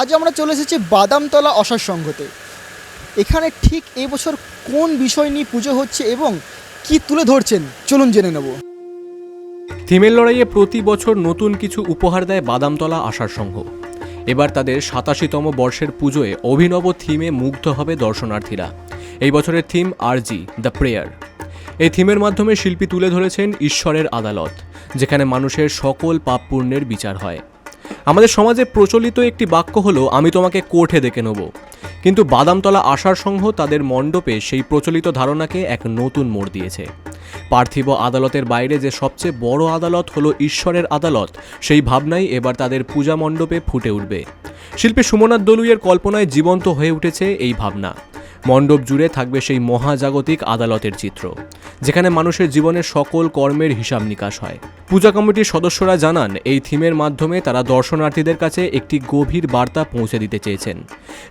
আজ আমরা চলে এসেছি বাদামতলা অসার সংঘতে। এখানে ঠিক এই বছর কোন বিষয় নিয়ে পুজো হচ্ছে এবং কি তুলে ধরছেন? চলুন জেনে নেব। থিমের লড়াইয়ে প্রতি বছর নতুন কিছু উপহার দেয় বাদামতলা আশার সংঘ। এবার তাদের সাতাশিতম বর্ষের পুজোয় অভিনব থিমে মুগ্ধ হবে দর্শনার্থীরা। এই বছরের থিম আরজি, দ্য প্রেয়ার। এই থিমের মাধ্যমে শিল্পী তুলে ধরেছেন ঈশ্বরের আদালত, যেখানে মানুষের সকল পাপ পুণ্যের বিচার হয়। আমাদের সমাজে প্রচলিত একটি বাক্য হলো, আমি তোমাকে কোর্টে ডেকে নেব। কিন্তু বাদামতলা আশার সংঘ তাদের মণ্ডপে সেই প্রচলিত ধারণাকে এক নতুন মোড় দিয়েছে। পার্থিব আদালতের বাইরে যে সবচেয়ে বড় আদালত হলো ঈশ্বরের আদালত, সেই ভাবনাই এবার তাদের পূজা মণ্ডপে ফুটে উঠবে। শিল্পী সুমনাথ দলুইয়ের কল্পনায় জীবন্ত হয়ে উঠেছে এই ভাবনা। মণ্ডপ জুড়ে থাকবে সেই মহাজাগতিক আদালতের চিত্র, যেখানে মানুষের জীবনের সকল কর্মের হিসাব নিকাশ হয়। পূজা কমিটির সদস্যরা জানান, এই থিমের মাধ্যমে তারা দর্শনার্থীদের কাছে একটি গভীর বার্তা পৌঁছে দিতে চেয়েছেন।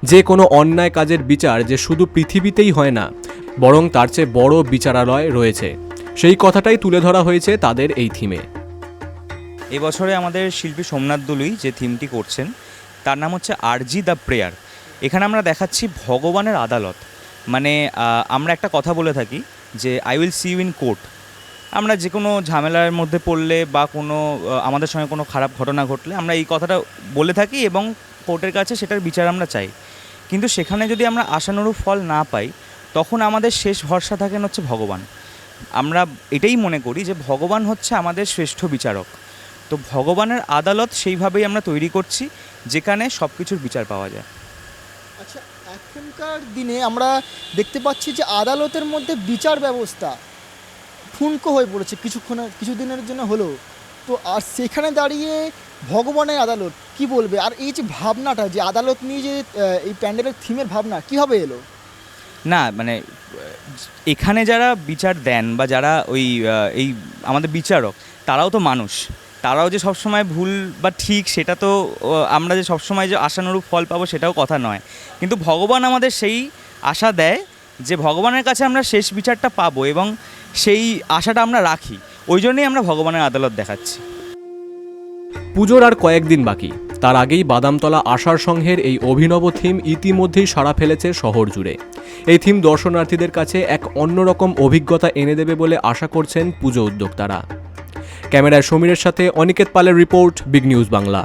যে কোনো অন্যায় কাজের বিচার যে শুধু পৃথিবীতেই হয় না, বরং তার চেয়ে বড় বিচারালয় রয়েছে। সেই কথাটাই তুলে ধরা হয়েছে তাদের এই থিমে। এবছরে আমাদের শিল্পী সোমনাথ দলুই যে থিমটি করছেন, তার নাম হচ্ছে আরজি দ্য প্রেয়ার। এখানে আমরা দেখাচ্ছি ভগবানের আদালত। মানে আমরা একটা কথা বলে থাকি যে I will see you in court আমরা যে কোনো ঝামেলার মধ্যে পড়লে বা কোনো আমাদের সঙ্গে কোনো খারাপ ঘটনা ঘটলে আমরা এই কথাটা বলে থাকি এবং কোর্টের কাছে সেটার বিচার আমরা চাই। কিন্তু সেখানে যদি আমরা আশানুরূপ ফল না পাই, তখন আমাদের শেষ ভরসা থাকেন হচ্ছে ভগবান। আমরা এটাই মনে করি যে, ভগবান হচ্ছে আমাদের শ্রেষ্ঠ বিচারক। তো ভগবানের আদালত সেইভাবেই আমরা তৈরি করছি, যেখানে সব কিছুর বিচার পাওয়া যায়। এখনকার দিনে আমরা দেখতে পাচ্ছি যে আদালতের মধ্যে বিচার ব্যবস্থা ঠুনকো হয়ে পড়েছে কিছুক্ষণের কিছুদিনের জন্য হলো তো আর সেখানে দাঁড়িয়ে ভগবানের আদালত কি বলবে? আর এই যে ভাবনাটা যে আদালত নিয়ে যে এই প্যান্ডেলের থিমের ভাবনা, কীভাবে এলো? না মানে এখানে যারা বিচার দেন বা যারা ওই এই, আমাদের বিচারক, তারাও তো মানুষ। তারাও যে সবসময় ভুল বা ঠিক সেটা তো আমরা যে সবসময় যে আশানুরূপ ফল পাবো সেটাও কথা নয়। কিন্তু ভগবান আমাদের সেই আশা দেয় যে ভগবানের কাছে আমরা শেষ বিচারটা পাবো এবং সেই আশাটা আমরা রাখি। ওই জন্যই আমরা ভগবানের আদালত দেখাচ্ছি। পুজোর আর কয়েকদিন বাকি। তার আগেই বাদামতলা আশার সংঘের এই অভিনব থিম ইতিমধ্যেই সাড়া ফেলেছে শহর জুড়ে। এই থিম দর্শনার্থীদের কাছে এক অন্যরকম অভিজ্ঞতা এনে দেবে বলে আশা করছেন পুজো উদ্যোক্তারা। ক্যামেরায় সমীরের সাথে অনিকেত পালের রিপোর্ট বিগ নিউজ বাংলা।